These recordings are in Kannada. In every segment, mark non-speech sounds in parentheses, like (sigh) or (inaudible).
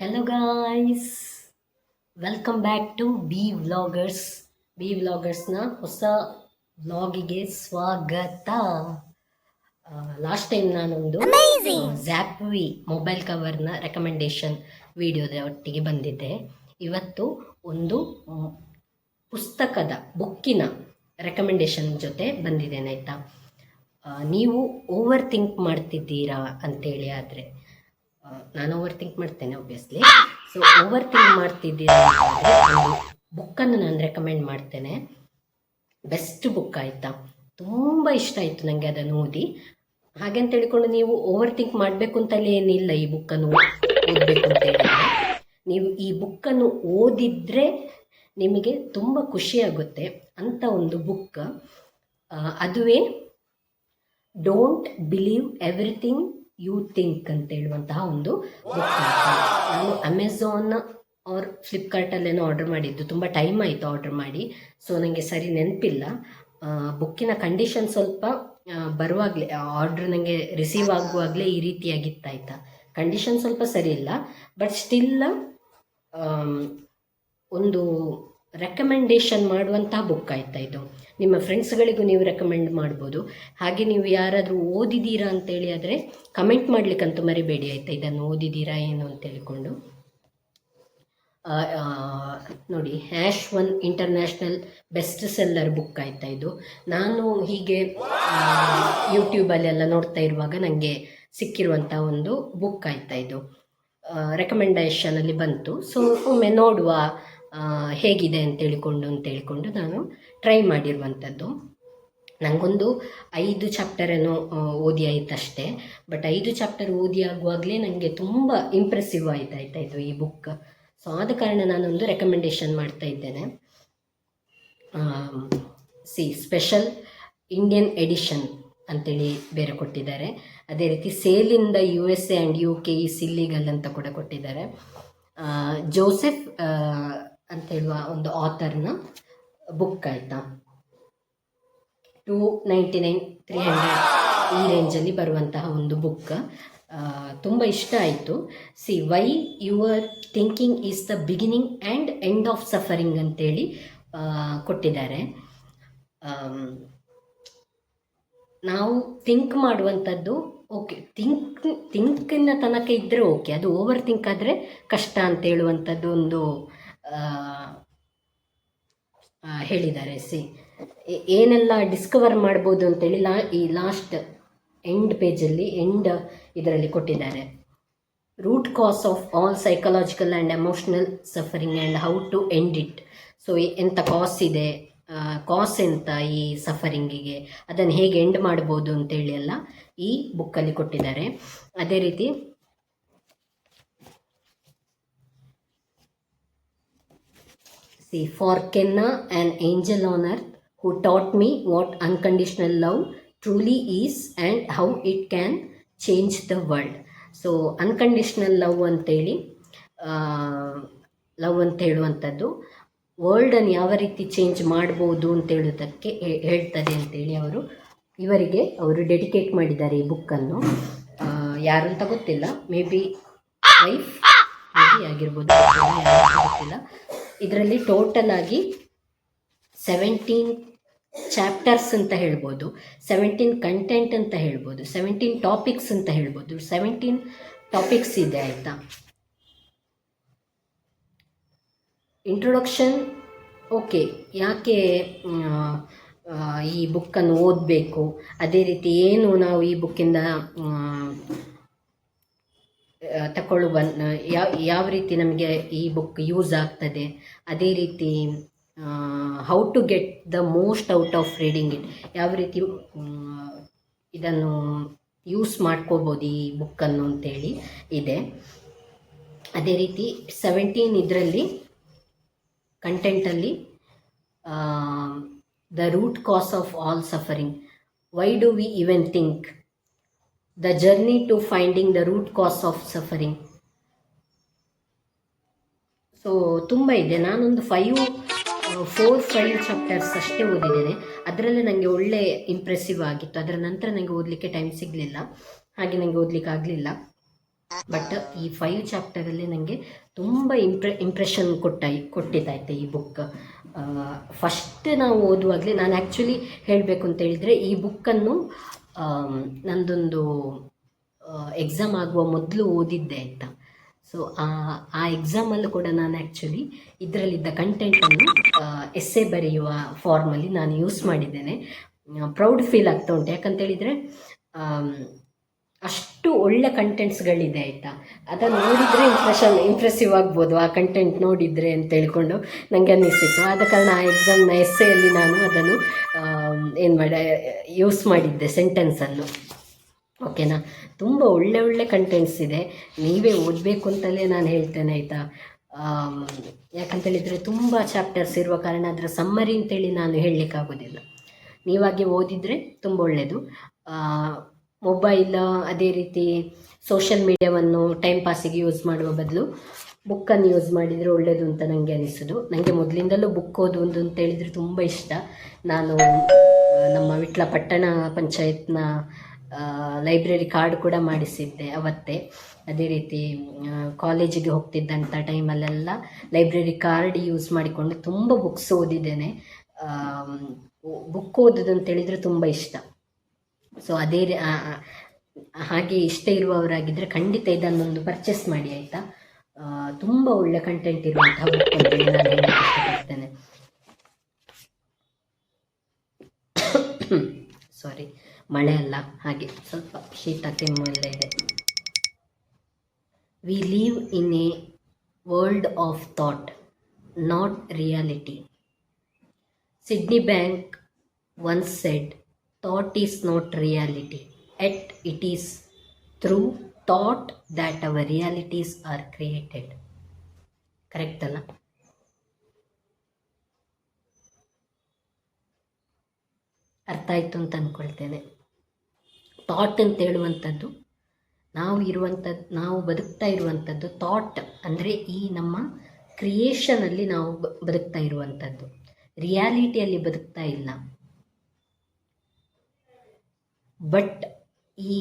Hello guys welcome back to B vloggers B ವ್ಲಾಗರ್ಸ್ನ ಹೊಸ ವ್ಲಾಗಿಗೆ ಸ್ವಾಗತ. ಲಾಸ್ಟ್ ಟೈಮ್ ನಾನೊಂದು ಝ್ಯಾಪ್ವಿ ಮೊಬೈಲ್ ಕವರ್ನ ರೆಕಮೆಂಡೇಶನ್ ವಿಡಿಯೋದ ಒಟ್ಟಿಗೆ ಬಂದಿದ್ದೆ. ಇವತ್ತು ಒಂದು ಪುಸ್ತಕದ ಬುಕ್ಕಿನ ರೆಕಮೆಂಡೇಶನ್ ಜೊತೆ ಬಂದಿದ್ದೇನೆ ಆಯಿತಾ? ನೀವು ಓವರ್ ಥಿಂಕ್ ಮಾಡ್ತಿದ್ದೀರಾ ಅಂತೇಳಿ ಆದರೆ ನಾನು ಓವರ್ ಥಿಂಕ್ ಮಾಡ್ತೇನೆ ಒಬ್ವಿಯಸ್ಲಿ ಸೊ ಓವರ್ ಥಿಂಕ್ ಮಾಡ್ತಿದ್ದೀರಾ ಅಂತಂದರೆ ಒಂದು ಬುಕ್ಕನ್ನು ನಾನು ರೆಕಮೆಂಡ್ ಮಾಡ್ತೇನೆ. ಬೆಸ್ಟ್ ಬುಕ್ ಆಯಿತಾ? ತುಂಬ ಇಷ್ಟ ಆಯಿತು ನನಗೆ ಅದನ್ನು ಓದಿ. ಹಾಗೆ ಅಂತ ಹೇಳಿಕೊಂಡು ನೀವು ಓವರ್ ಥಿಂಕ್ ಮಾಡಬೇಕು ಅಂತಲೇ ಏನಿಲ್ಲ ಈ ಬುಕ್ಕನ್ನು ಓದಬೇಕು ಅಂತ ಹೇಳಿದ್ರೆ. ನೀವು ಈ ಬುಕ್ಕನ್ನು ಓದಿದರೆ ನಿಮಗೆ ತುಂಬ ಖುಷಿಯಾಗುತ್ತೆ ಅಂತ ಒಂದು ಬುಕ್ ಅದುವೇ don't believe everything you think ಅಂತ ಹೇಳುವಂತಹ ಒಂದು ಬುಕ್ ನಾನು ಅಮೆಝಾನ್ ಆರ್ ಫ್ಲಿಪ್ಕಾರ್ಟಲ್ಲೇನೋ ಆರ್ಡರ್ ಮಾಡಿದ್ದು. ತುಂಬ ಟೈಮ್ ಆಯಿತು ಆರ್ಡರ್ ಮಾಡಿ. ಸೊ ನನಗೆ ಸರಿ ನೆನಪಿಲ್ಲ. ಬುಕ್ಕಿನ ಕಂಡೀಷನ್ ಸ್ವಲ್ಪ ಬರುವಾಗಲೇ ಆರ್ಡ್ರ್ ನನಗೆ ರಿಸೀವ್ ಆಗುವಾಗಲೇ ಈ ರೀತಿಯಾಗಿತ್ತಾಯ್ತಾ. ಕಂಡೀಷನ್ ಸ್ವಲ್ಪ ಸರಿ ಇಲ್ಲ. ಬಟ್ ಸ್ಟಿಲ್ ಒಂದು ರೆಕಮೆಂಡೇಶನ್ ಮಾಡುವಂತಹ ಬುಕ್ ಆಯ್ತಾ ಇದು? ನಿಮ್ಮ ಫ್ರೆಂಡ್ಸ್ಗಳಿಗೂ ನೀವು ರೆಕಮೆಂಡ್ ಮಾಡ್ಬೋದು. ಹಾಗೆ ನೀವು ಯಾರಾದರೂ ಓದಿದ್ದೀರಾ ಅಂತೇಳಿ ಆದರೆ ಕಮೆಂಟ್ ಮಾಡಲಿಕ್ಕಂತೂ ಮರಿಬೇಡಿ ಆಯ್ತಾ ಇದನ್ನು ಓದಿದ್ದೀರಾ ಏನು ಅಂತ ಹೇಳಿಕೊಂಡು. ನೋಡಿ hash one international best seller book ಆಯ್ತಾ ಇದು? ನಾನು ಹೀಗೆ ಯೂಟ್ಯೂಬಲ್ಲೆಲ್ಲ ನೋಡ್ತಾ ಇರುವಾಗ ನನಗೆ ಸಿಕ್ಕಿರುವಂಥ ಒಂದು ಬುಕ್ ಆಯ್ತಾ ಇದು. ರೆಕಮೆಂಡೇಷನಲ್ಲಿ ಬಂತು. ಸೊ ಒಮ್ಮೆ ನೋಡುವ ಹೇಗಿದೆ ಅಂತ ಹೇಳಿಕೊಂಡು ಅಂತ ಹೇಳಿಕೊಂಡು ನಾನು ಟ್ರೈ ಮಾಡಿರುವಂಥದ್ದು. ನನಗೊಂದು ಐದು ಚಾಪ್ಟರ್ ಏನೋ ಆ, ಓದಿ ಆಯ್ತಷ್ಟೇ. ಬಟ್ ಐದು ಚಾಪ್ಟರ್ ಓದಿ ಆಗುವಾಗಲೇ ನನಗೆ ತುಂಬ ಇಂಪ್ರೆಸಿವ್ ಆಯ್ತು ಆಯ್ತಾ ಇದು ಈ ಬುಕ್ ಸೊ ಆದ ಕಾರಣ ನಾನೊಂದು ರೆಕಮೆಂಡೇಷನ್ ಮಾಡ್ತಾ ಇದ್ದೇನೆ. ಸಿ ಸ್ಪೆಷಲ್ ಇಂಡಿಯನ್ ಎಡಿಷನ್ ಅಂತೇಳಿ ಬೇರೆ ಕೊಟ್ಟಿದ್ದಾರೆ. ಅದೇ ರೀತಿ ಸೇಲಿಂದ U S A and U K is ಸಿಲ್ಲಿಗಲ್ ಅಂತ ಕೂಡ ಕೊಟ್ಟಿದ್ದಾರೆ. ಜೋಸೆಫ್ ಅಂತ ಹೇಳುವ ಒಂದು ಆಥರ್ನ ಬುಕ್ ಆಯಿತಾ? Two ninety nine three hundred ಈ ರೇಂಜಲ್ಲಿ ಬರುವಂತಹ ಒಂದು ಬುಕ್ ತುಂಬ ಇಷ್ಟ ಆಯಿತು. See why your thinking is the beginning and end of suffering ಅಂತೇಳಿ ಕೊಟ್ಟಿದ್ದಾರೆ. ನಾವು ಥಿಂಕ್ ಮಾಡುವಂಥದ್ದು ಓಕೆ ಥಿಂಕ್ ಥಿಂಕಿನ ತನಕ ಇದ್ದರೆ ಓಕೆ ಅದು ಓವರ್ ಥಿಂಕ್ ಆದರೆ ಕಷ್ಟ ಅಂತ ಹೇಳುವಂಥದ್ದು ಒಂದು ಹೇಳಿದ್ದಾರೆ. ಸಿ ಏನೆಲ್ಲ ಡಿಸ್ಕವರ್ ಮಾಡ್ಬೋದು ಅಂತೇಳಿ ಲಾ, ಈ ಲಾಸ್ಟ್ ಎಂಡ್ ಪೇಜಲ್ಲಿ ಎಂಡ್ ಇದರಲ್ಲಿ ಕೊಟ್ಟಿದ್ದಾರೆ. Root cause of all psychological and emotional suffering and how to end it so ಎಂಥ ಕಾಸ್ ಇದೆ? ಕಾಸ್ ಎಂತ ಈ ಸಫರಿಂಗಿಗೆ ಅದನ್ನು ಹೇಗೆ ಎಂಡ್ ಮಾಡ್ಬೋದು ಅಂತೇಳಿ ಎಲ್ಲ ಈ ಬುಕ್ಕಲ್ಲಿ ಕೊಟ್ಟಿದ್ದಾರೆ. ಅದೇ ರೀತಿ See, for Kenna, an angel on earth, who taught me what unconditional love truly is and how it can change the world. So unconditional love ಅಂತೇಳಿ ಲವ್ ಅಂತ ಹೇಳುವಂಥದ್ದು ವರ್ಲ್ಡನ್ನು ಯಾವ ರೀತಿ ಚೇಂಜ್ ಮಾಡ್ಬೋದು ಅಂತ ಹೇಳೋದಕ್ಕೆ ಹೇಳ್ತಾರೆ ಅಂತೇಳಿ ಅವರು. ಇವರಿಗೆ ಅವರು ಡೆಡಿಕೇಟ್ ಮಾಡಿದ್ದಾರೆ ಈ ಬುಕ್ಕನ್ನು ಯಾರು ಅಂತ ಗೊತ್ತಿಲ್ಲ. ಮೇ ಬಿ ವೈಫ್ ಆಗಿರ್ಬೋದು. ಗೊತ್ತಿಲ್ಲ. ಇದರಲ್ಲಿ ಟೋಟಲ್ ಆಗಿ ಸೆವೆಂಟೀನ್ ಚಾಪ್ಟರ್ಸ್ ಅಂತ ಹೇಳ್ಬೋದು. ಸೆವೆಂಟೀನ್ ಕಂಟೆಂಟ್ ಅಂತ ಹೇಳ್ಬೋದು. ಸೆವೆಂಟೀನ್ ಟಾಪಿಕ್ಸ್ ಅಂತ ಹೇಳ್ಬೋದು. ಸೆವೆಂಟೀನ್ ಟಾಪಿಕ್ಸ್ ಇದೆ, ಆಯಿತಾ? ಇಂಟ್ರೊಡಕ್ಷನ್ ಓಕೆ ಯಾಕೆ ಈ ಬುಕ್ಕನ್ನು ಓದಬೇಕು? ಅದೇ ರೀತಿ ಏನು ನಾವು ಈ ಬುಕ್ಕಿಂದ ತಗೊಳ್ಳುವ ಯಾವ ರೀತಿ ನಮಗೆ ಈ ಬುಕ್ ಯೂಸ್ ಆಗ್ತದೆ, ಅದೇ ರೀತಿ how to get the most out of reading it ಯಾವ ರೀತಿ ಇದನ್ನು ಯೂಸ್ ಮಾಡ್ಕೋಬೋದು ಈ ಬುಕ್ಕನ್ನು ಅಂತೇಳಿ ಇದೆ. ಅದೇ ರೀತಿ ಸೆವೆಂಟೀನ್ ಇದರಲ್ಲಿ ಕಂಟೆಂಟಲ್ಲಿ the root cause of all suffering why do we even think the journey to finding the root cause of suffering. So ತುಂಬ ಇದೆ. ನಾನೊಂದು ಫೈವ್ ಫೋರ್ ಫೈವ್ ಚಾಪ್ಟರ್ಸ್ ಅಷ್ಟೇ ಓದಿದ್ದೇನೆ. ಅದರಲ್ಲೇ ನನಗೆ ಒಳ್ಳೆ ಇಂಪ್ರೆಸಿವ್ ಆಗಿತ್ತು. ಅದರ ನಂತರ ನನಗೆ ಓದಲಿಕ್ಕೆ ಟೈಮ್ ಸಿಗಲಿಲ್ಲ. ಹಾಗೆ ನನಗೆ ಓದಲಿಕ್ಕೆ ಆಗಲಿಲ್ಲ. ಬಟ್ ಈ ಫೈವ್ ಚಾಪ್ಟರಲ್ಲಿ ನನಗೆ ತುಂಬ ಇಂಪ್ರೆ ಇಂಪ್ರೆಷನ್ ಕೊಟ್ಟ, ಕೊಟ್ಟಿದ್ದಾಯ್ತು ಈ ಬುಕ್ ಫಸ್ಟ್ ನಾವು ಓದುವಾಗಲೇ ನಾನು ಆ್ಯಕ್ಚುಲಿ ಹೇಳಬೇಕು ಅಂತ ಹೇಳಿದರೆ ಈ ಬುಕ್ಕನ್ನು ನಂದೊಂದು ಎಕ್ಸಾಮ್ ಆಗುವ ಮೊದಲು ಓದಿದ್ದೆ ಆಯಿತಾ ಸೊ ಆ ಆ ಎಕ್ಸಾಮಲ್ಲೂ ಕೂಡ ನಾನು ಆ್ಯಕ್ಚುಲಿ ಇದರಲ್ಲಿದ್ದ ಕಂಟೆಂಟನ್ನು ಎಸ್ಸೆ ಬರೆಯುವ ಫಾರ್ಮಲ್ಲಿ ನಾನು ಯೂಸ್ ಮಾಡಿದ್ದೇನೆ. ಪ್ರೌಡ್ ಫೀಲ್ ಆಗ್ತಾ ಉಂಟು. ಯಾಕಂತೇಳಿದರೆ ಅಷ್ಟು ಒಳ್ಳೆ ಕಂಟೆಂಟ್ಸ್ಗಳಿದೆ ಆಯಿತಾ? ಅದನ್ನು ನೋಡಿದರೆ ಇಂಪ್ರೆಷನ್ ಇಂಪ್ರೆಸಿವ್ ಆಗ್ಬೋದು, ಆ ಕಂಟೆಂಟ್ ನೋಡಿದರೆ ಅಂತ ಹೇಳ್ಕೊಂಡು ನನಗೆ ಅನ್ನಿಸಿತ್ತು. ಆದ ಕಾರಣ ಆ ಎಕ್ಸಾಮ್ನ ಎಸ್ಸೆಯಲ್ಲಿ ನಾನು ಅದನ್ನು ಏನು ಮಾಡ ಯೂಸ್ ಮಾಡಿದ್ದೆ ಸೆಂಟೆನ್ಸನ್ನು ಓಕೆನಾ ತುಂಬ ಒಳ್ಳೆ ಒಳ್ಳೆ ಕಂಟೆಂಟ್ಸ್ ಇದೆ. ನೀವೇ ಓದಬೇಕು ಅಂತಲೇ ನಾನು ಹೇಳ್ತೇನೆ ಆಯಿತಾ? ಯಾಕಂತೇಳಿದರೆ ತುಂಬ ಚಾಪ್ಟರ್ಸ್ ಇರುವ ಕಾರಣ ಅದರ ಸಮ್ಮರಿ ಅಂತೇಳಿ ನಾನು ಹೇಳಲಿಕ್ಕಾಗೋದಿಲ್ಲ. ನೀವಾಗೆ ಓದಿದರೆ ತುಂಬ ಒಳ್ಳೆಯದು ಮೊಬೈಲ್, ಅದೇ ರೀತಿ ಸೋಷಿಯಲ್ ಮೀಡಿಯಾವನ್ನು ಟೈಮ್ ಪಾಸಿಗೆ ಯೂಸ್ ಮಾಡುವ ಬದಲು ಬುಕ್ಕನ್ನು ಯೂಸ್ ಮಾಡಿದರೆ ಒಳ್ಳೆಯದು ಅಂತ ನನಗೆ ಅನಿಸೋದು. ನನಗೆ ಮೊದಲಿಂದಲೂ ಬುಕ್ ಓದುವುದು ಅಂತ ಹೇಳಿದರೆ ತುಂಬ ಇಷ್ಟ. ನಾನು ನಮ್ಮ ವಿಟ್ಲ ಪಟ್ಟಣ ಪಂಚಾಯತ್ನ ಲೈಬ್ರರಿ ಕಾರ್ಡ್ ಕೂಡ ಮಾಡಿಸಿದ್ದೆ ಅವತ್ತೇ. ಅದೇ ರೀತಿ ಕಾಲೇಜಿಗೆ ಹೋಗ್ತಿದ್ದಂಥ ಟೈಮಲ್ಲೆಲ್ಲ ಲೈಬ್ರರಿ ಕಾರ್ಡ್ ಯೂಸ್ ಮಾಡಿಕೊಂಡು ತುಂಬ ಬುಕ್ಸ್ ಓದಿದ್ದೇನೆ. ಬುಕ್ ಓದೋದು ಅಂತ ಹೇಳಿದರೆ ತುಂಬ ಇಷ್ಟ. ಸೊ ಅದೇ ಹಾಗೆ ಇಷ್ಟ ಇರುವವರಾಗಿದ್ದರೆ ಖಂಡಿತ ಇದನ್ನೊಂದು ಪರ್ಚೇಸ್ ಮಾಡಿ ಆಯಿತಾ? ತುಂಬ ಒಳ್ಳೆ ಕಂಟೆಂಟ್ ಇರುವಂತಹ ಬುಕ್ ಅಂತ ನಾನು ಇಷ್ಟಪಡ್ತೇನೆ. (coughs) ಸಾರಿ ಮಳೆ ಅಲ್ಲ ಹಾಗೆ ಸ್ವಲ್ಪ ಶೀತ ಕೆಮ್ಮು ಎಲ್ಲ ಇದೆ. We live in a world of thought not reality Sydney Banks once said, Thought is not reality yet it is through thought that our realities are created correct ಅಲ್ಲ ಅರ್ಥ ಆಯಿತು ಅಂತ ಅಂದ್ಕೊಳ್ತೇನೆ ಥಾಟ್ ಅಂತ ಹೇಳುವಂಥದ್ದು, ನಾವು ಇರುವಂಥದ್ದು ನಾವು ಬದುಕ್ತಾ ಇರುವಂಥದ್ದು ಥಾಟ್ ಅಂದರೆ ಈ ನಮ್ಮ ಕ್ರಿಯೇಷನಲ್ಲಿ ನಾವು ಬದುಕ್ತಾ ಇರುವಂಥದ್ದು. ರಿಯಾಲಿಟಿಯಲ್ಲಿ ಬದುಕ್ತಾ ಇಲ್ಲ. ಬಟ್ ಈ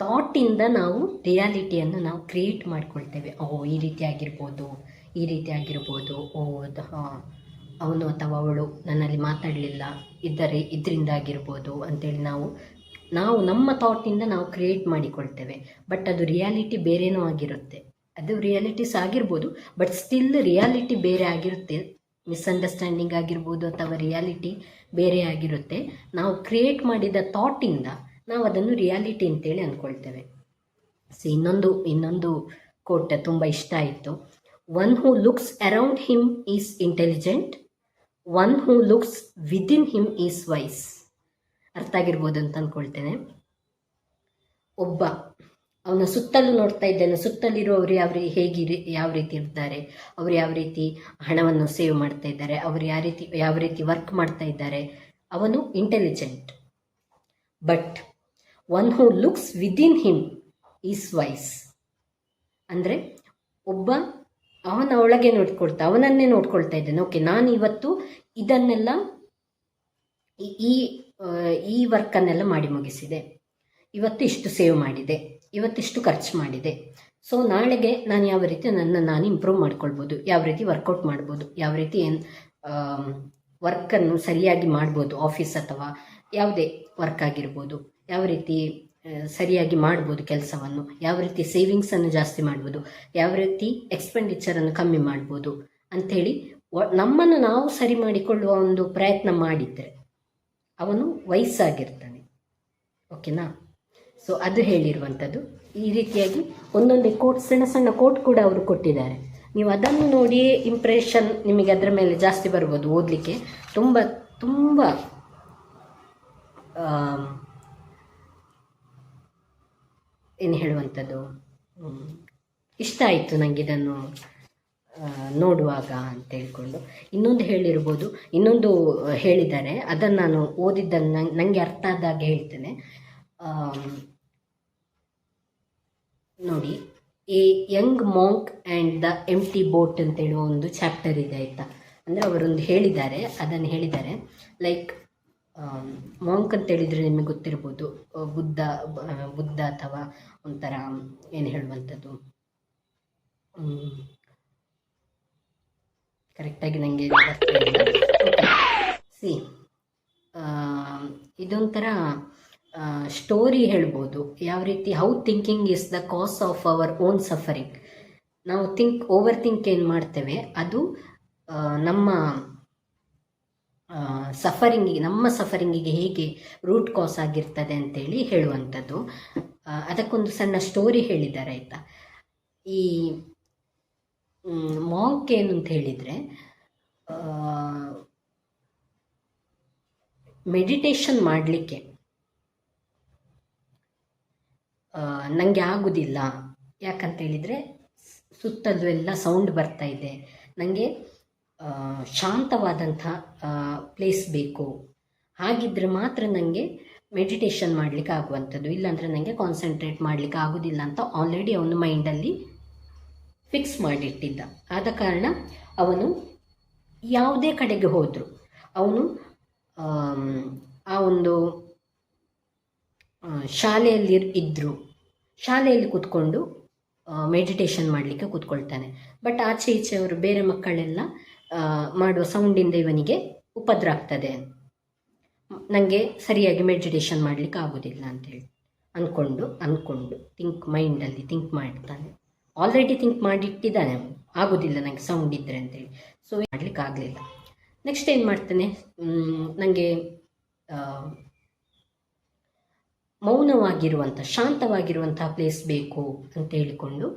ಥಾಟಿಂದ ನಾವು ರಿಯಾಲಿಟಿಯನ್ನು ನಾವು ಕ್ರಿಯೇಟ್ ಮಾಡ್ಕೊಳ್ತೇವೆ. ಓ, ಈ ರೀತಿ ಆಗಿರ್ಬೋದು, ಈ ರೀತಿ ಆಗಿರ್ಬೋದು. ಓ ಅವನು ಅಥವಾ ಅವಳು ನನ್ನಲ್ಲಿ ಮಾತಾಡಲಿಲ್ಲ. ಇದ್ದರೆ ಇದರಿಂದ ಆಗಿರ್ಬೋದು ಅಂತೇಳಿ ನಾವು ನಾವು ನಮ್ಮ ಥಾಟಿಂದ ನಾವು ಕ್ರಿಯೇಟ್ ಮಾಡಿಕೊಳ್ತೇವೆ. ಬಟ್ ಅದು ರಿಯಾಲಿಟಿ ಬೇರೆನೂ ಆಗಿರುತ್ತೆ. ಅದು ರಿಯಾಲಿಟೀಸ್ ಆಗಿರ್ಬೋದು ಬಟ್ ಸ್ಟಿಲ್ ರಿಯಾಲಿಟಿ ಬೇರೆ ಆಗಿರುತ್ತೆ. ಮಿಸ್ಅಂಡರ್ಸ್ಟ್ಯಾಂಡಿಂಗ್ ಆಗಿರ್ಬೋದು ಅಥವಾ ರಿಯಾಲಿಟಿ ಬೇರೆ ಆಗಿರುತ್ತೆ. ನಾವು ಕ್ರಿಯೇಟ್ ಮಾಡಿದ ಥಾಟಿಂದ ನಾವು ಅದನ್ನು ರಿಯಾಲಿಟಿ ಅಂತೇಳಿ ಅಂದ್ಕೊಳ್ತೇವೆ ಸಿ ಇನ್ನೊಂದು ಇನ್ನೊಂದು ಕೋಟ್ ತುಂಬ ಇಷ್ಟ ಆಯಿತು. One who looks around him is intelligent one who looks within him is wise ಅರ್ಥ ಆಗಿರ್ಬೋದು ಅಂತ ಅಂದ್ಕೊಳ್ತೇನೆ ಒಬ್ಬ, ಅವನ ಸುತ್ತಲೂ ನೋಡ್ತಾ ಇದ್ದಾನೆ ಸುತ್ತಲಿರುವವರು ಯಾವ ರೀ ಹೇಗಿರಿ ಯಾವ ರೀತಿ ಇರ್ತಾರೆ, ಅವರು ಯಾವ ರೀತಿ ಹಣವನ್ನು ಸೇವ್ ಮಾಡ್ತಾ ಇದ್ದಾರೆ, ಅವರು ಯಾವ ರೀತಿ ಯಾವ ರೀತಿ ವರ್ಕ್ ಮಾಡ್ತಾ ಇದ್ದಾರೆ, ಅವನು intelligent but one who looks within him is wise ಅಂದರೆ ಒಬ್ಬ ಅವನ ಒಳಗೆ ನೋಡ್ಕೊಳ್ತಾ, ಅವನನ್ನೇ ನೋಡ್ಕೊಳ್ತಾ ಇದ್ದಾನೆ. ಓಕೆ ನಾನು ಇವತ್ತು ಇದನ್ನೆಲ್ಲ ಈ- ಈ ವರ್ಕನ್ನೆಲ್ಲ ಮಾಡಿ ಮುಗಿಸಿದೆ. ಇವತ್ತು ಇಷ್ಟು ಸೇವ್ ಮಾಡಿದೆ. ಇವತ್ತಿಷ್ಟು ಖರ್ಚು ಮಾಡಿದೆ. ಸೊ ನಾಳೆಗೆ ನಾನು ಯಾವ ರೀತಿ ನನ್ನ ನಾನು ಇಂಪ್ರೂವ್ ಮಾಡ್ಕೊಳ್ಬೋದು, ಯಾವ ರೀತಿ ವರ್ಕೌಟ್ ಮಾಡ್ಬೋದು, ಯಾವ ರೀತಿ ಏನು ವರ್ಕನ್ನು ಸರಿಯಾಗಿ ಮಾಡ್ಬೋದು ಆಫೀಸ್ ಅಥವಾ ಯಾವುದೇ ವರ್ಕ್ ಆಗಿರ್ಬೋದು. ಯಾವ ರೀತಿ ಸರಿಯಾಗಿ ಮಾಡ್ಬೋದು ಕೆಲಸವನ್ನು, ಯಾವ ರೀತಿ ಸೇವಿಂಗ್ಸನ್ನು ಜಾಸ್ತಿ ಮಾಡ್ಬೋದು, ಯಾವ ರೀತಿ ಎಕ್ಸ್ಪೆಂಡಿಚರನ್ನು ಕಮ್ಮಿ ಮಾಡ್ಬೋದು ಅಂಥೇಳಿ ನಮ್ಮನ್ನು ನಾವು ಸರಿ ಮಾಡಿಕೊಳ್ಳುವ ಒಂದು ಪ್ರಯತ್ನ ಮಾಡಿದರೆ ಅವನು ವಯಸ್ಸಾಗಿರ್ತಾನೆ. ಓಕೆನಾ? ಸೊ ಅದು ಹೇಳಿರುವಂಥದ್ದು. ಈ ರೀತಿಯಾಗಿ ಒಂದೊಂದೇ ಕೋಟ್, ಸಣ್ಣ ಸಣ್ಣ ಕೋಟ್ ಕೂಡ ಅವರು ಕೊಟ್ಟಿದ್ದಾರೆ. ನೀವು ಅದನ್ನು ನೋಡಿಯೇ ಇಂಪ್ರೆಷನ್ ನಿಮಗೆ ಅದರ ಮೇಲೆ ಜಾಸ್ತಿ ಬರ್ಬೋದು ಓದಲಿಕ್ಕೆ. ತುಂಬ ತುಂಬ ಏನು ಹೇಳುವಂಥದ್ದು? ಇಷ್ಟ ಆಯಿತು ನನಗೆ ಇದನ್ನು ನೋಡುವಾಗ ಅಂತ ಹೇಳ್ಕೊಂಡು. ಇನ್ನೊಂದು ಹೇಳಿರ್ಬೋದು. ಇನ್ನೊಂದು ಹೇಳಿದ್ದಾರೆ. ಅದನ್ನು ನಾನು ಓದಿದ್ದನ್ನು ನನಗೆ ಅರ್ಥ ಆದಾಗ ಹೇಳ್ತೇನೆ. ನೋಡಿ. A young monk and the empty boat ಅಂತ ಹೇಳುವ ಒಂದು ಚಾಪ್ಟರ್ ಇದೆ, ಆಯಿತಾ? ಅಂದರೆ ಅವರೊಂದು ಹೇಳಿದ್ದಾರೆ. ಅದನ್ನು ಹೇಳಿದ್ದಾರೆ. ಲೈಕ್ ಮಾಂಕ್ ಅಂತ ಹೇಳಿದ್ರೆ ನಿಮಗೆ ಗೊತ್ತಿರ್ಬೋದು. ಬುದ್ಧ ಬುದ್ಧ ಅಥವಾ ಒಂಥರ ಏನು ಹೇಳುವಂಥದ್ದು? ಕರೆಕ್ಟಾಗಿ ನನಗೆ ಸಿ ಇದೊಂಥರ ಸ್ಟೋರಿ ಹೇಳ್ಬೋದು. ಯಾವ ರೀತಿ how thinking is the cause of our own suffering ನಾವು ಥಿಂಕ್ ಓವರ್ ಥಿಂಕ್ ಏನು ಮಾಡ್ತೇವೆ? ಅದು ನಮ್ಮ ಸಫರಿಂಗಿಗೆ, ನಮ್ಮ ಸಫರಿಂಗಿಗೆ ಹೇಗೆ ರೂಟ್ ಕಾಸ್ ಆಗಿರ್ತದೆ ಅಂತೇಳಿ ಹೇಳುವಂಥದ್ದು. ಅದಕ್ಕೊಂದು ಸಣ್ಣ ಸ್ಟೋರಿ ಹೇಳಿದ್ದಾರೆ, ಆಯಿತಾ? ಈ ಮಾಂಕ್ ಏನು ಅಂತ ಹೇಳಿದರೆ ಮೆಡಿಟೇಷನ್ ಮಾಡಲಿಕ್ಕೆ ನನಗೆ ಆಗುವುದಿಲ್ಲ ಯಾಕಂತ ಹೇಳಿದರೆ, ಸುತ್ತಲೂ ಎಲ್ಲ ಸೌಂಡ್ ಬರ್ತಾ ಇದೆ. ನನಗೆ ಶಾಂತವಾದಂಥ ಪ್ಲೇಸ್ ಬೇಕು. ಹಾಗಿದ್ರೆ ಮಾತ್ರ ನನಗೆ ಮೆಡಿಟೇಷನ್ ಮಾಡಲಿಕ್ಕೆ ಆಗುವಂಥದ್ದು. ಇಲ್ಲಾಂದರೆ ನನಗೆ ಕಾನ್ಸಂಟ್ರೇಟ್ ಮಾಡಲಿಕ್ಕೆ ಆಗೋದಿಲ್ಲ ಅಂತ ಆಲ್ರೆಡಿ ಅವನು ಮೈಂಡಲ್ಲಿ ಫಿಕ್ಸ್ ಮಾಡಿಟ್ಟಿದ್ದ. ಆದ ಕಾರಣ ಅವನು ಯಾವುದೇ ಕಡೆಗೆ ಹೋದರು. ಅವನು ಆ ಒಂದು ಶಾಲೆಯಲ್ಲಿ ಇದ್ದರು ಶಾಲೆಯಲ್ಲಿ ಕೂತ್ಕೊಂಡು ಮೆಡಿಟೇಷನ್ ಮಾಡಲಿಕ್ಕೆ ಕೂತ್ಕೊಳ್ತಾನೆ. ಬಟ್ ಆಚೆ ಈಚೆ ಅವರು ಬೇರೆ ಮಕ್ಕಳೆಲ್ಲ ಮಾಡುವ ಸೌಂಡಿಂದ ಇವನಿಗೆ ಉಪದ್ರ ಆಗ್ತದೆ. ನನಗೆ ಸರಿಯಾಗಿ ಮೆಡಿಟೇಷನ್ ಮಾಡಲಿಕ್ಕೆ ಆಗೋದಿಲ್ಲ ಅಂತೇಳಿ ಅಂದ್ಕೊಂಡು ಅಂದ್ಕೊಂಡು ಥಿಂಕ್ ಮೈಂಡಲ್ಲಿ ಥಿಂಕ್ ಮಾಡ್ತಾನೆ. ಆಲ್ರೆಡಿ ಥಿಂಕ್ ಮಾಡಿಟ್ಟಿದ್ದಾನೆ ಆಗೋದಿಲ್ಲ ನನಗೆ ಸೌಂಡ್ ಇದ್ದರೆ ಅಂತೇಳಿ ಸೊ ಮಾಡಲಿಕ್ಕೆ ಆಗಲಿಲ್ಲ. ನೆಕ್ಸ್ಟ್ ಏನು ಮಾಡ್ತಾನೆ? ನನಗೆ ಮೌನವಾಗಿರುವಂಥ ಶಾಂತವಾಗಿರುವಂತಹ ಪ್ಲೇಸ್ ಬೇಕು ಅಂತ ಹೇಳಿಕೊಂಡು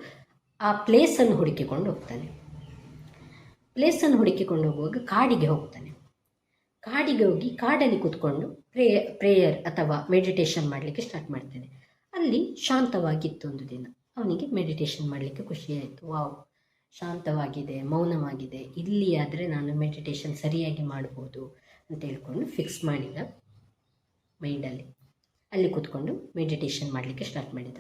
ಆ ಪ್ಲೇಸನ್ನು ಹುಡುಕಿಕೊಂಡು ಹೋಗ್ತಾನೆ. ಪ್ಲೇಸನ್ನು ಹುಡುಕಿಕೊಂಡು ಹೋಗುವಾಗ ಕಾಡಿಗೆ ಹೋಗ್ತಾನೆ ಕಾಡಿಗೆ ಹೋಗಿ ಕಾಡಲ್ಲಿ ಕೂತ್ಕೊಂಡು ಪ್ರೇ ಪ್ರೇಯರ್ ಅಥವಾ ಮೆಡಿಟೇಷನ್ ಮಾಡಲಿಕ್ಕೆ ಸ್ಟಾರ್ಟ್ ಮಾಡ್ತಾನೆ. ಅಲ್ಲಿ ಶಾಂತವಾಗಿತ್ತು ಒಂದು ದಿನ. ಅವನಿಗೆ ಮೆಡಿಟೇಷನ್ ಮಾಡಲಿಕ್ಕೆ ಖುಷಿ ಆಯಿತು. ವಾವ್, ಶಾಂತವಾಗಿದೆ, ಮೌನವಾಗಿದೆ. ಇಲ್ಲಿ ಆದರೆ ನಾನು ಮೆಡಿಟೇಷನ್ ಸರಿಯಾಗಿ ಮಾಡ್ಬೋದು ಅಂತ ಹೇಳ್ಕೊಂಡು ಫಿಕ್ಸ್ ಮಾಡಿದ ಮೈಂಡಲ್ಲಿ ಅಲ್ಲಿ. ಕೂತ್ಕೊಂಡು ಮೆಡಿಟೇಷನ್ ಮಾಡಲಿಕ್ಕೆ ಸ್ಟಾರ್ಟ್ ಮಾಡಿದ.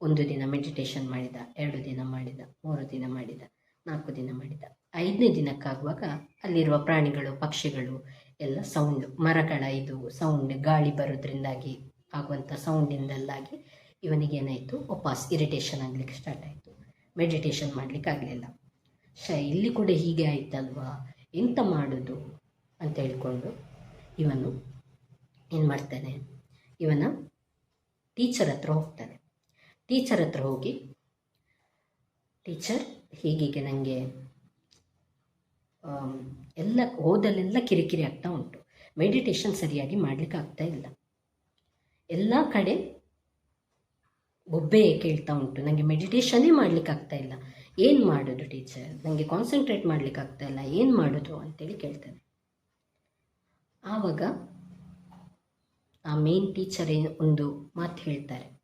ಒಂದು ದಿನ ಮೆಡಿಟೇಷನ್ ಮಾಡಿದ, ಎರಡು ದಿನ ಮಾಡಿದ, ಮೂರು ದಿನ ಮಾಡಿದ. ನಾಲ್ಕು ದಿನ ಮಾಡಿದ. ಐದನೇ ದಿನಕ್ಕಾಗುವಾಗ ಅಲ್ಲಿರುವ ಪ್ರಾಣಿಗಳು, ಪಕ್ಷಿಗಳು ಎಲ್ಲ ಸೌಂಡ್, ಮರಗಳ ಇದು ಸೌಂಡ್ ಗಾಳಿ ಬರೋದ್ರಿಂದಾಗಿ ಆಗುವಂಥ ಸೌಂಡಿಂದಲ್ಲಾಗಿ ಇವನಿಗೆ ಏನಾಯಿತು? ವಾಪಸ್ ಇರಿಟೇಷನ್ ಆಗಲಿಕ್ಕೆ ಸ್ಟಾರ್ಟ್ ಆಯಿತು. ಮೆಡಿಟೇಷನ್ ಮಾಡಲಿಕ್ಕೆ ಆಗಲಿಲ್ಲ. ಶ ಇಲ್ಲಿ ಕೂಡ ಹೀಗೆ ಆಯ್ತಲ್ವಾ? ಎಂತ ಮಾಡೋದು? ಅಂತ ಹೇಳಿಕೊಂಡು ಇವನು ಏನು ಮಾಡ್ತಾನೆ? ಇವನ ಟೀಚರ್ ಹತ್ರ ಹೋಗ್ತಾನೆ. ಟೀಚರ್ ಹತ್ರ ಹೋಗಿ ಟೀಚರ್ ಹೀಗೀಗೆ ನನಗೆ ಎಲ್ಲ ಓದಲ್ಲೆಲ್ಲ ಕಿರಿಕಿರಿ ಆಗ್ತಾ ಉಂಟು. ಮೆಡಿಟೇಷನ್ ಸರಿಯಾಗಿ ಮಾಡಲಿಕ್ಕೆ ಆಗ್ತಾ ಇಲ್ಲ. ಎಲ್ಲ ಕಡೆ ಬೊಬ್ಬೆ ಕೇಳ್ತಾ ಉಂಟು. ನನಗೆ ಮೆಡಿಟೇಷನ್ನೇ ಮಾಡಲಿಕ್ಕೆ ಆಗ್ತಾ ಇಲ್ಲ. ಏನು ಮಾಡೋದು ಟೀಚರ್ ನನಗೆ ಕಾನ್ಸಂಟ್ರೇಟ್ ಮಾಡಲಿಕ್ಕೆ ಆಗ್ತಾ ಇಲ್ಲ. ಏನು ಮಾಡೋದು ಅಂತೇಳಿ ಕೇಳ್ತಾನೆ. ಆವಾಗ ಆ ಮೇನ್ ಟೀಚರ್ ಒಂದು ಮಾತು ಹೇಳ್ತಾರೆ.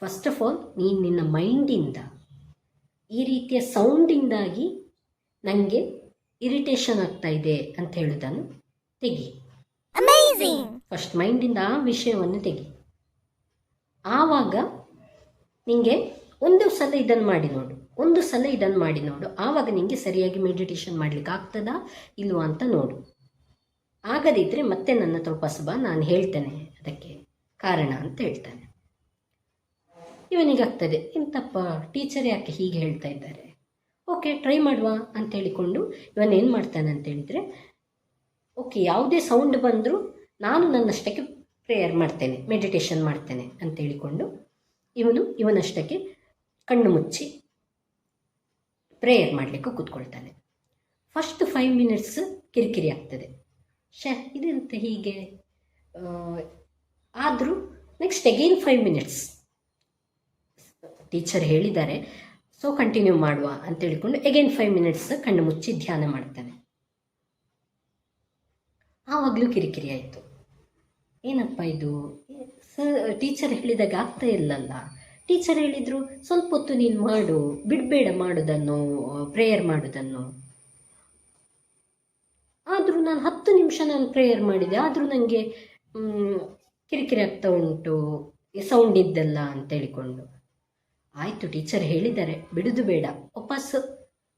ಫಸ್ಟ್ ಆಫ್ ಆಲ್ ನೀನು ನಿನ್ನ ಮೈಂಡಿಂದ ಈ ರೀತಿಯ ಸೌಂಡಿಂದಾಗಿ ನನಗೆ ಇರಿಟೇಷನ್ ಆಗ್ತಾ ಇದೆ ಅಂತ ಹೇಳೋದನ್ನು ತೆಗಿ. ಫಸ್ಟ್ ಮೈಂಡಿಂದ ಆ ವಿಷಯವನ್ನು ತೆಗಿ. ಆವಾಗ ನಿಮಗೆ ಒಂದು ಸಲ ಇದನ್ನು ಮಾಡಿ ನೋಡು ಒಂದು ಸಲ ಇದನ್ನು ಮಾಡಿ ನೋಡು. ಆವಾಗ ನಿಮಗೆ ಸರಿಯಾಗಿ ಮೆಡಿಟೇಷನ್ ಮಾಡಲಿಕ್ಕೆ ಆಗ್ತದಾ ಇಲ್ವಾ ಅಂತ ನೋಡು. ಆಗದಿದ್ದರೆ ಮತ್ತೆ ನನ್ನ ಬಾ ನಾನು ಹೇಳ್ತೇನೆ ಅದಕ್ಕೆ ಕಾರಣ ಅಂತ ಹೇಳ್ತಾನೆ. ಇವನಿಗಾಗ್ತದೆ. ಎಂತಪ್ಪ ಟೀಚರ್ ಯಾಕೆ ಹೀಗೆ ಹೇಳ್ತಾ ಇದ್ದಾರೆ? ಓಕೆ ಟ್ರೈ ಮಾಡುವ ಅಂತ ಹೇಳಿಕೊಂಡು ಇವನ್ ಏನು ಮಾಡ್ತಾನೆ ಅಂತ ಹೇಳಿದರೆ ಓಕೆ ಯಾವುದೇ ಸೌಂಡ್ ಬಂದರೂ ನಾನು ನನ್ನಷ್ಟಕ್ಕೆ ಪ್ರೇಯರ್ ಮಾಡ್ತೇನೆ ಮೆಡಿಟೇಷನ್ ಮಾಡ್ತೇನೆ ಅಂತ ಹೇಳಿಕೊಂಡು ಇವನು ಇವನಷ್ಟಕ್ಕೆ ಕಣ್ಣು ಮುಚ್ಚಿ ಪ್ರೇಯರ್ ಮಾಡಲಿಕ್ಕೆ ಕೂತ್ಕೊಳ್ತಾನೆ. ಫಸ್ಟ್ ಫೈವ್ ಮಿನಿಟ್ಸ್ ಕಿರಿಕಿರಿ ಆಗ್ತದೆ. ಶ ಇದೆಂತ ಹೀಗೆ? ಆದರೂ next again five minutes teacher ಹೇಳಿದ್ದಾರೆ. ಸೊ ಕಂಟಿನ್ಯೂ ಮಾಡುವ ಅಂತ ಹೇಳಿಕೊಂಡು ಅಗೇನ್ ಫೈವ್ ಮಿನಿಟ್ಸ್ ಕಣ್ಣು ಮುಚ್ಚಿ ಧ್ಯಾನ ಮಾಡ್ತಾನೆ. ಆವಾಗಲೂ ಕಿರಿಕಿರಿ ಆಯಿತು. ಏನಪ್ಪ ಇದು? ಸರ್ ಟೀಚರ್ ಹೇಳಿದಾಗ ಆಗ್ತಾ ಇಲ್ಲಲ್ಲ. ಟೀಚರ್ ಹೇಳಿದರು, ಸ್ವಲ್ಪ ಹೊತ್ತು ನೀನು ಮಾಡು, ಬಿಡಬೇಡ ಮಾಡೋದನ್ನು ಪ್ರೇಯರ್ ಮಾಡೋದನ್ನು. ಆದರೂ ನಾನು ಹತ್ತು ನಿಮಿಷ ನಾನು ಪ್ರೇಯರ್ ಮಾಡಿದೆ. ಆದರೂ ನನಗೆ ಕಿರಿಕಿರಿ ಆಗ್ತಾ ಉಂಟು ಸೌಂಡ್ ಇದ್ದಲ್ಲ ಅಂತ ಹೇಳಿಕೊಂಡು. ಆಯಿತು ಟೀಚರ್ ಹೇಳಿದ್ದಾರೆ, ಬಿಡುದು ಬೇಡ ವಾಪಸ್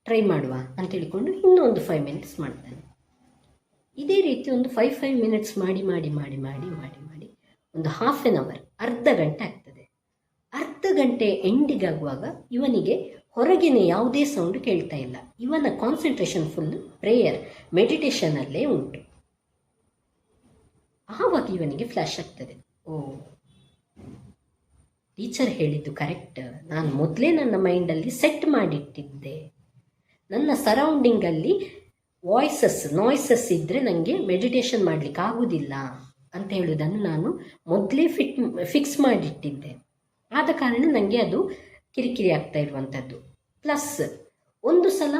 ಟ್ರೈ ಮಾಡುವ ಅಂತ ಹೇಳಿಕೊಂಡು ಇನ್ನೂ ಒಂದು ಫೈವ್ ಮಿನಿಟ್ಸ್ ಮಾಡ್ತಾನೆ. ಇದೇ ರೀತಿ ಒಂದು ಫೈವ್ ಫೈವ್ ಮಿನಿಟ್ಸ್ ಮಾಡಿ ಮಾಡಿ ಮಾಡಿ ಮಾಡಿ ಮಾಡಿ ಮಾಡಿ ಒಂದು ಹಾಫ್ ಎನ್ ಅವರ್ ಅರ್ಧ ಗಂಟೆ ಆಗ್ತದೆ. ಅರ್ಧ ಗಂಟೆ ಎಂಡಿಗಾಗುವಾಗ ಇವನಿಗೆ ಹೊರಗಿನ ಯಾವುದೇ ಸೌಂಡ್ ಕೇಳ್ತಾ ಇಲ್ಲ. ಇವನ ಕಾನ್ಸಂಟ್ರೇಷನ್ ಫುಲ್ ಪ್ರೇಯರ್ ಮೆಡಿಟೇಷನಲ್ಲೇ ಉಂಟು. ಆವಾಗ ಇವನಿಗೆ ಫ್ಲ್ಯಾಶ್ ಆಗ್ತದೆ. ಓ ಟೀಚರ್ ಹೇಳಿದ್ದು ಕರೆಕ್ಟ್ ನಾನು ಮೊದಲೇ ನನ್ನ ಮೈಂಡಲ್ಲಿ ಸೆಟ್ ಮಾಡಿಟ್ಟಿದ್ದೆ. ನನ್ನ ಸರೌಂಡಿಂಗಲ್ಲಿ ವಾಯ್ಸಸ್ ನಾಯ್ಸಸ್ ಇದ್ದರೆ ನನಗೆ ಮೆಡಿಟೇಷನ್ ಮಾಡಲಿಕ್ಕೆ ಆಗುವುದಿಲ್ಲ ಅಂತ ಹೇಳುವುದನ್ನು ನಾನು ಮೊದಲೇ ಫಿಟ್ ಫಿಕ್ಸ್ ಮಾಡಿಟ್ಟಿದ್ದೆ. ಆದ ಕಾರಣ ನನಗೆ ಅದು ಕಿರಿಕಿರಿ ಆಗ್ತಾ ಇರುವಂಥದ್ದು ಪ್ಲಸ್ ಒಂದು ಸಲ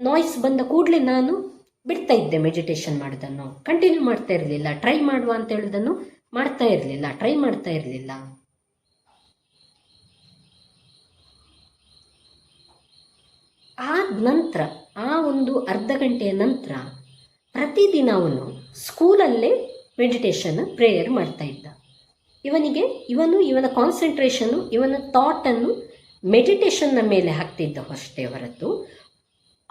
ನಾಯ್ಸ್ ಬಂದ ಕೂಡಲೇ ನಾನು ಬಿಡ್ತಾ ಇದ್ದೆ ಮೆಡಿಟೇಷನ್ ಮಾಡೋದನ್ನು. ಕಂಟಿನ್ಯೂ ಮಾಡ್ತಾ ಇರಲಿಲ್ಲ. ಟ್ರೈ ಮಾಡುವ ಅಂತ ಹೇಳೋದನ್ನು ಮಾಡ್ತಾ ಇರಲಿಲ್ಲ. ಟ್ರೈ ಮಾಡ್ತಾ ಇರಲಿಲ್ಲ. ಆದ ನಂತರ, ಆ ಒಂದು ಅರ್ಧ ಗಂಟೆಯ ನಂತರ ಪ್ರತಿದಿನ ಅವನು ಸ್ಕೂಲಲ್ಲೇ ಮೆಡಿಟೇಷನ್ ಪ್ರೇಯರ್ ಮಾಡ್ತಾ ಇದ್ದ. ಇವನಿಗೆ ಇವನು ಇವನ ಕಾನ್ಸಂಟ್ರೇಷನ್ನು ಇವನ ಥಾಟನ್ನು ಮೆಡಿಟೇಷನ್ನ ಮೇಲೆ ಹಾಕ್ತಿದ್ದ ಅಷ್ಟೇ ಹೊರತು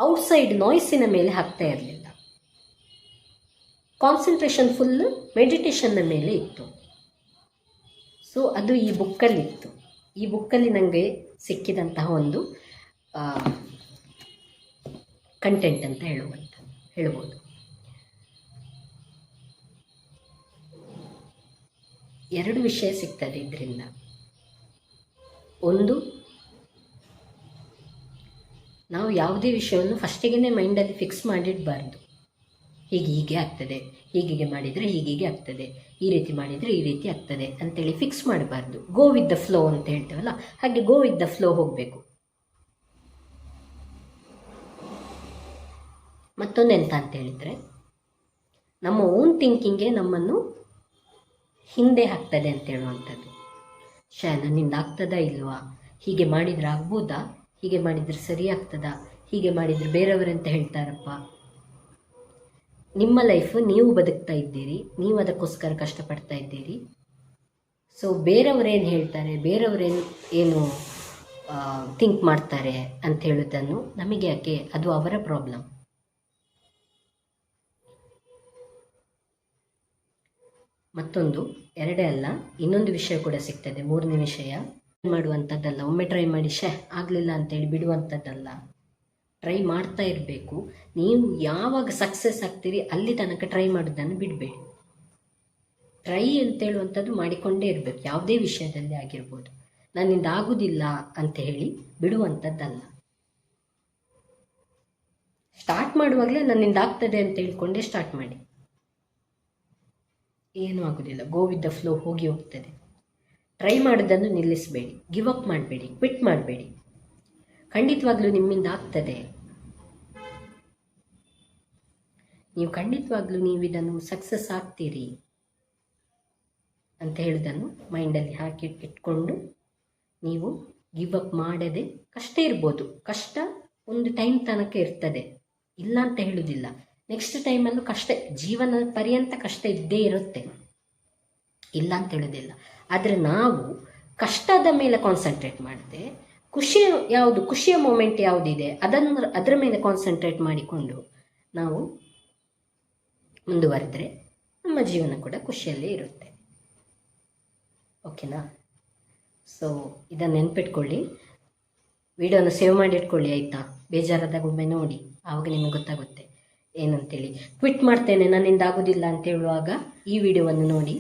ಔಟ್ಸೈಡ್ ನಾಯ್ಸಿನ ಮೇಲೆ ಹಾಕ್ತಾ ಇರಲಿಲ್ಲ. ಕಾನ್ಸಂಟ್ರೇಷನ್ ಫುಲ್ ಮೆಡಿಟೇಷನ್ನ ಮೇಲೆ ಇತ್ತು. ಸೊ ಅದು ಈ ಬುಕ್ಕಲ್ಲಿತ್ತು ಈ ಬುಕ್ಕಲ್ಲಿ ನನಗೆ ಸಿಕ್ಕಿದಂತಹ ಒಂದು ಕಂಟೆಂಟ್ ಅಂತ ಹೇಳುವಂಥ ಹೇಳ್ಬೋದು. ಎರಡು ವಿಷಯ ಸಿಗ್ತದೆ ಇದರಿಂದ. ಒಂದು, ನಾವು ಯಾವುದೇ ವಿಷಯವನ್ನು ಫಸ್ಟಿಗೆ ಮೈಂಡಲ್ಲಿ ಫಿಕ್ಸ್ ಮಾಡಿಡಬಾರ್ದು. ಹೀಗೆ ಹೀಗೆ ಆಗ್ತದೆ ಹೀಗೆ ಮಾಡಿದರೆ ಹೀಗೆ ಆಗ್ತದೆ, ಈ ರೀತಿ ಮಾಡಿದರೆ ಈ ರೀತಿ ಆಗ್ತದೆ ಅಂತೇಳಿ ಫಿಕ್ಸ್ ಮಾಡಬಾರ್ದು. ಗೋ ವಿತ್ ದ ಫ್ಲೋ ಅಂತ ಹೇಳ್ತೇವಲ್ಲ, ಹಾಗೆ ಗೋ ವಿತ್ ದ ಫ್ಲೋ ಹೋಗಬೇಕು. ಮತ್ತೊಂದೆಂತ ಅಂತ ಹೇಳಿದರೆ, ನಮ್ಮ ಓನ್ ಥಿಂಕಿಂಗೇ ನಮ್ಮನ್ನು ಹಿಂದೆ ಹಾಕ್ತದೆ ಅಂತ ಹೇಳುವಂಥದ್ದು. ಶ ನನ್ನಿಂದ ಆಗ್ತದಾ ಇಲ್ವಾ? ಹೀಗೆ ಮಾಡಿದರೆ ಆಗ್ಬೋದಾ? ಹೀಗೆ ಮಾಡಿದರೆ ಸರಿ ಆಗ್ತದಾ? ಹೀಗೆ ಮಾಡಿದರೆ ಬೇರೆಯವರಂತ ಹೇಳ್ತಾರಪ್ಪ? ನಿಮ್ಮ ಲೈಫ್ ನೀವು ಬದುಕ್ತಾ ಇದ್ದೀರಿ, ನೀವು ಅದಕ್ಕೋಸ್ಕರ ಕಷ್ಟಪಡ್ತಾ ಇದ್ದೀರಿ. ಸೊ ಬೇರೆಯವರೇನು ಹೇಳ್ತಾರೆ ಬೇರೆಯವರೇನು ಏನು ಥಿಂಕ್ ಮಾಡ್ತಾರೆ ಅಂತ ಹೇಳೋದನ್ನು ನಮಗೆ ಯಾಕೆ ಅದು ಅವರ ಪ್ರಾಬ್ಲಮ್ ಮತ್ತೊಂದು, ಎರಡೇ ಅಲ್ಲ, ಇನ್ನೊಂದು ವಿಷಯ ಕೂಡ ಸಿಗ್ತದೆ. ಮೂರನೇ ವಿಷಯ, ಮಾಡುವಂಥದ್ದಲ್ಲ. ಒಮ್ಮೆ ಟ್ರೈ ಮಾಡಿ ಶೇ ಆಗಲಿಲ್ಲ ಅಂತೇಳಿ ಬಿಡುವಂಥದ್ದಲ್ಲ. ಟ್ರೈ ಮಾಡ್ತಾ ಇರಬೇಕು. ನೀವು ಯಾವಾಗ ಸಕ್ಸಸ್ ಆಗ್ತೀರಿ, ಅಲ್ಲಿ ತನಕ ಟ್ರೈ ಮಾಡೋದನ್ನು ಬಿಡಬೇಡಿ. ಟ್ರೈ ಅಂತೇಳುವಂಥದ್ದು ಮಾಡಿಕೊಂಡೇ ಇರಬೇಕು. ಯಾವುದೇ ವಿಷಯದಲ್ಲಿ ಆಗಿರ್ಬೋದು. ನನ್ನಿಂದ ಆಗುವುದಿಲ್ಲ ಅಂತ ಹೇಳಿ ಬಿಡುವಂಥದ್ದಲ್ಲ. ಸ್ಟಾರ್ಟ್ ಮಾಡುವಾಗಲೇ ನನ್ನಿಂದ ಆಗ್ತದೆ ಅಂತ ಹೇಳ್ಕೊಂಡೇ ಸ್ಟಾರ್ಟ್ ಮಾಡಿ. ಏನೂ ಆಗೋದಿಲ್ಲ. ಗೋ ವಿತ್ ದ ಫ್ಲೋ ಹೋಗಿ ಹೋಗ್ತದೆ. ಟ್ರೈ ಮಾಡೋದನ್ನು ನಿಲ್ಲಿಸಬೇಡಿ. ಗಿವ್ ಅಪ್ ಮಾಡಬೇಡಿ. ಕ್ವಿಟ್ ಮಾಡಬೇಡಿ. ಖಂಡಿತವಾಗ್ಲೂ ನಿಮ್ಮಿಂದ ಆಗ್ತದೆ. ನೀವು ಖಂಡಿತವಾಗ್ಲೂ ನೀವು ಇದನ್ನು ಸಕ್ಸಸ್ ಆಗ್ತೀರಿ ಅಂತ ಹೇಳೋದನ್ನು ಮೈಂಡಲ್ಲಿ ಹಾಕಿ ಇಟ್ಕೊಂಡು ನೀವು ಗಿವ್ ಅಪ್ ಮಾಡದೆ ಕಷ್ಟ ಇರ್ಬೋದು. ಕಷ್ಟ ಒಂದು ಟೈಮ್ ತನಕ ಇರ್ತದೆ. ಇಲ್ಲ ಅಂತ ಹೇಳುವುದಿಲ್ಲ ನೆಕ್ಸ್ಟ್ ಟೈಮಲ್ಲೂ ಕಷ್ಟ, ಜೀವನ ಪರ್ಯಂತ ಕಷ್ಟ ಇದ್ದೇ ಇರುತ್ತೆ. ಇಲ್ಲ ಅಂತ ಹೇಳೋದಿಲ್ಲ. ಆದರೆ ನಾವು ಕಷ್ಟದ ಮೇಲೆ ಕಾನ್ಸಂಟ್ರೇಟ್ ಮಾಡಿದೆ ಖುಷಿಯ ಯಾವುದು, ಖುಷಿಯ ಮೂಮೆಂಟ್ ಯಾವುದಿದೆ, ಅದನ್ನು ಅದರ ಮೇಲೆ ಕಾನ್ಸಂಟ್ರೇಟ್ ಮಾಡಿಕೊಂಡು ನಾವು ಮುಂದುವರೆದ್ರೆ ನಮ್ಮ ಜೀವನ ಕೂಡ ಖುಷಿಯಲ್ಲೇ ಇರುತ್ತೆ. ಓಕೆನಾ ಸೊ ಇದನ್ನು ನೆನ್ಪಿಟ್ಕೊಳ್ಳಿ. ವಿಡಿಯೋನ ಸೇವ್ ಮಾಡಿ ಇಟ್ಕೊಳ್ಳಿ, ಆಯಿತಾ? ಬೇಜಾರಾದಾಗ ಒಮ್ಮೆ ನೋಡಿ. ಆವಾಗ ನಿಮಗೆ ಗೊತ್ತಾಗುತ್ತೆ. ಏನಂತೇಳಿ ಕ್ವಿಟ್ ಮಾಡ್ತೇನೆ, ನನ್ನಿಂದ ಆಗೋದಿಲ್ಲ ಅಂತ ಹೇಳುವಾಗ ಈ ವಿಡಿಯೋವನ್ನು ನೋಡಿ.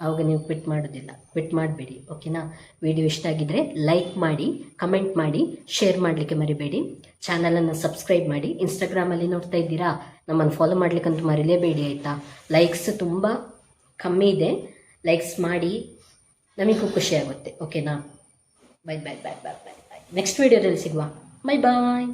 ಆವಾಗ ನೀವು ಕ್ವಿಟ್ ಮಾಡೋದಿಲ್ಲ. ಕ್ವಿಟ್ ಮಾಡಬೇಡಿ ಓಕೆನಾ ವಿಡಿಯೋ ಇಷ್ಟ ಆಗಿದ್ದರೆ ಲೈಕ್ ಮಾಡಿ ಕಮೆಂಟ್ ಮಾಡಿ ಶೇರ್ ಮಾಡಲಿಕ್ಕೆ ಮರಿಬೇಡಿ. ಚಾನಲನ್ನು ಸಬ್ಸ್ಕ್ರೈಬ್ ಮಾಡಿ. ಇನ್ಸ್ಟಾಗ್ರಾಮಲ್ಲಿ ನೋಡ್ತಾ ಇದ್ದೀರಾ? ನಮ್ಮನ್ನು ಫಾಲೋ ಮಾಡ್ಲಿಕ್ಕಂತೂ ಮರಿಲೇಬೇಡಿ, ಆಯಿತಾ? ಲೈಕ್ಸ್ ತುಂಬ ಕಮ್ಮಿ ಇದೆ. ಲೈಕ್ಸ್ ಮಾಡಿ ನಮಗೂ ಖುಷಿ ಆಗುತ್ತೆ ಓಕೆನಾ ಬಾಯ್ ಬಾಯ್ ಬಾಯ್ ಬಾಯ್ ಬಾಯ್ ಬಾಯ್ ನೆಕ್ಸ್ಟ್ ವಿಡಿಯೋದಲ್ಲಿ ಸಿಗುವ. ಬಾಯ್ ಬಾಯ್